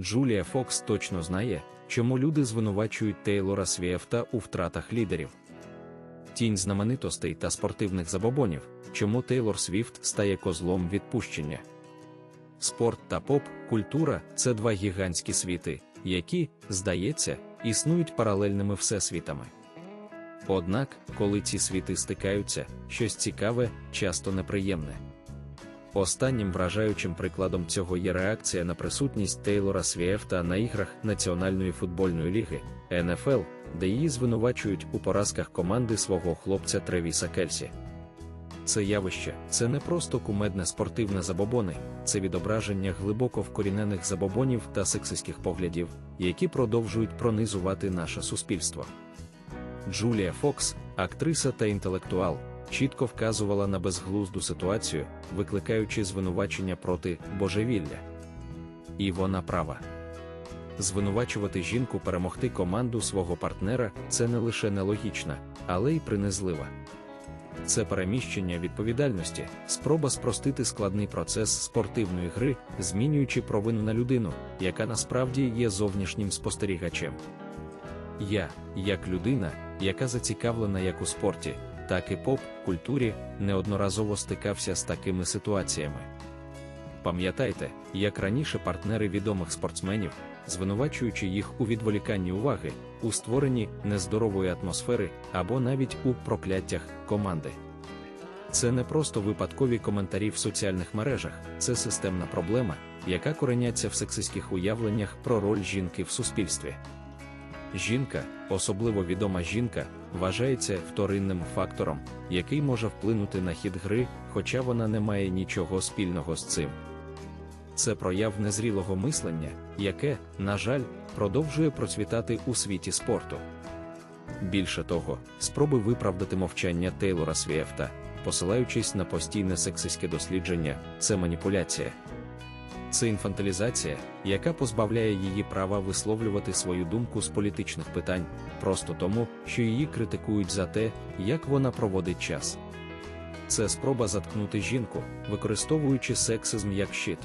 Джулія Фокс точно знає, чому люди звинувачують Тейлора Свіфта у втратах лідерів. Тінь знаменитостей та спортивних забобонів, чому Тейлор Свіфт стає козлом відпущення. Спорт та поп, культура це два гігантські світи, які, здається, існують паралельними всесвітами. Однак, коли ці світи стикаються, щось цікаве, часто неприємне. Останнім вражаючим прикладом цього є реакція на присутність Тейлора Свіфта на іграх Національної футбольної ліги НФЛ, де її звинувачують у поразках команди свого хлопця Тревіса Кельсі. Це явище це не просто кумедне спортивне забобони, це відображення глибоко вкорінених забобонів та сексистських поглядів, які продовжують пронизувати наше суспільство. Джулія Фокс, актриса та інтелектуал, чітко вказувала на безглузду ситуацію, викликаючи звинувачення проти божевілля. І вона права. Звинувачувати жінку перемогти команду свого партнера це не лише нелогічно, але й принизлива. Це переміщення відповідальності, спроба спростити складний процес спортивної гри, змінюючи провину на людину, яка насправді є зовнішнім спостерігачем. Я, як людина, яка зацікавлена як у спорті, так і поп-культурі, неодноразово стикався з такими ситуаціями. Пам'ятайте, як раніше партнери відомих спортсменів, звинувачуючи їх у відволіканні уваги, у створенні нездорової атмосфери або навіть у прокляттях команди. Це не просто випадкові коментарі в соціальних мережах, це системна проблема, яка кореняться в сексистських уявленнях про роль жінки в суспільстві. Жінка, особливо відома жінка, вважається вторинним фактором, який може вплинути на хід гри, хоча вона не має нічого спільного з цим. Це прояв незрілого мислення, яке, на жаль, продовжує процвітати у світі спорту. Більше того, спроби виправдати мовчання Тейлора Свіфта, посилаючись на постійне сексистське дослідження, це маніпуляція. Це інфантилізація, яка позбавляє її права висловлювати свою думку з політичних питань, просто тому, що її критикують за те, як вона проводить час. Це спроба заткнути жінку, використовуючи сексизм як щит.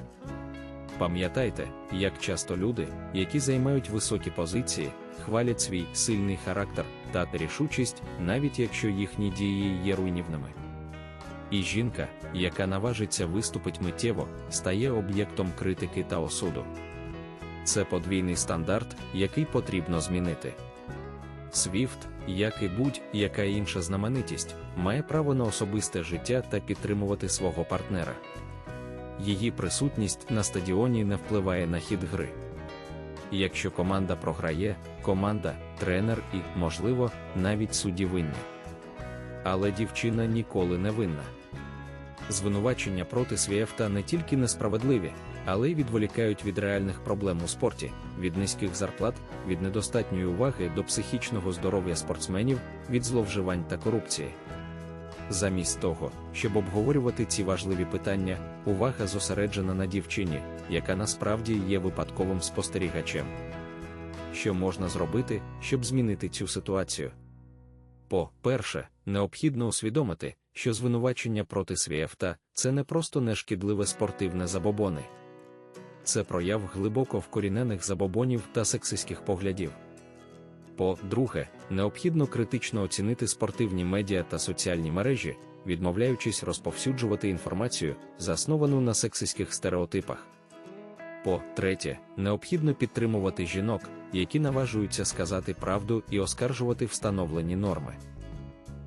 Пам'ятайте, як часто люди, які займають високі позиції, хвалять свій сильний характер та рішучість, навіть якщо їхні дії є руйнівними. І жінка, яка наважиться виступить миттєво, стає об'єктом критики та осуду. Це подвійний стандарт, який потрібно змінити. Свіфт, як і будь-яка інша знаменитість, має право на особисте життя та підтримувати свого партнера. Її присутність на стадіоні не впливає на хід гри. Якщо команда програє, команда, тренер і, можливо, навіть судді винні. Але дівчина ніколи не винна. Звинувачення проти Свієфта не тільки несправедливі, але й відволікають від реальних проблем у спорті, від низьких зарплат, від недостатньої уваги до психічного здоров'я спортсменів, від зловживань та корупції. Замість того, щоб обговорювати ці важливі питання, увага зосереджена на дівчині, яка насправді є випадковим спостерігачем. Що можна зробити, щоб змінити цю ситуацію? По-перше, необхідно усвідомити, що звинувачення проти Свієфта це не просто нешкідливе спортивне забобони, це прояв глибоко вкорінених забобонів та сексистських поглядів. По-друге, необхідно критично оцінити спортивні медіа та соціальні мережі, відмовляючись розповсюджувати інформацію, засновану на сексистських стереотипах. По-третє, необхідно підтримувати жінок, які наважуються сказати правду і оскаржувати встановлені норми.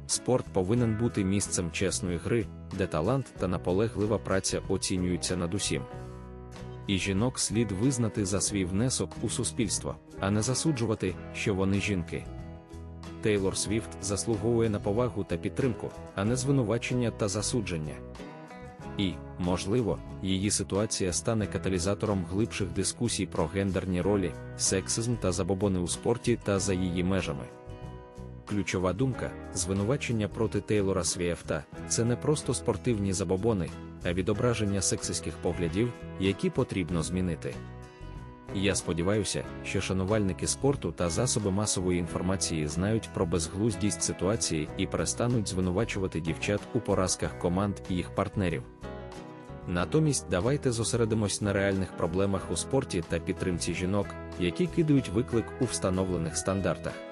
Спорт повинен бути місцем чесної гри, де талант та наполеглива праця оцінюються над усім. І жінок слід визнати за свій внесок у суспільство, а не засуджувати, що вони жінки. Тейлор Свіфт заслуговує на повагу та підтримку, а не звинувачення та засудження. І, можливо, її ситуація стане каталізатором глибших дискусій про гендерні ролі, сексизм та забобони у спорті та за її межами. Ключова думка, звинувачення проти Тейлора Свієфта це не просто спортивні забобони, а відображення сексистських поглядів, які потрібно змінити. Я сподіваюся, що шанувальники спорту та засоби масової інформації знають про безглуздість ситуації і перестануть звинувачувати дівчат у поразках команд і їх партнерів. Натомість давайте зосередимось на реальних проблемах у спорті та підтримці жінок, які кидають виклик у встановлених стандартах.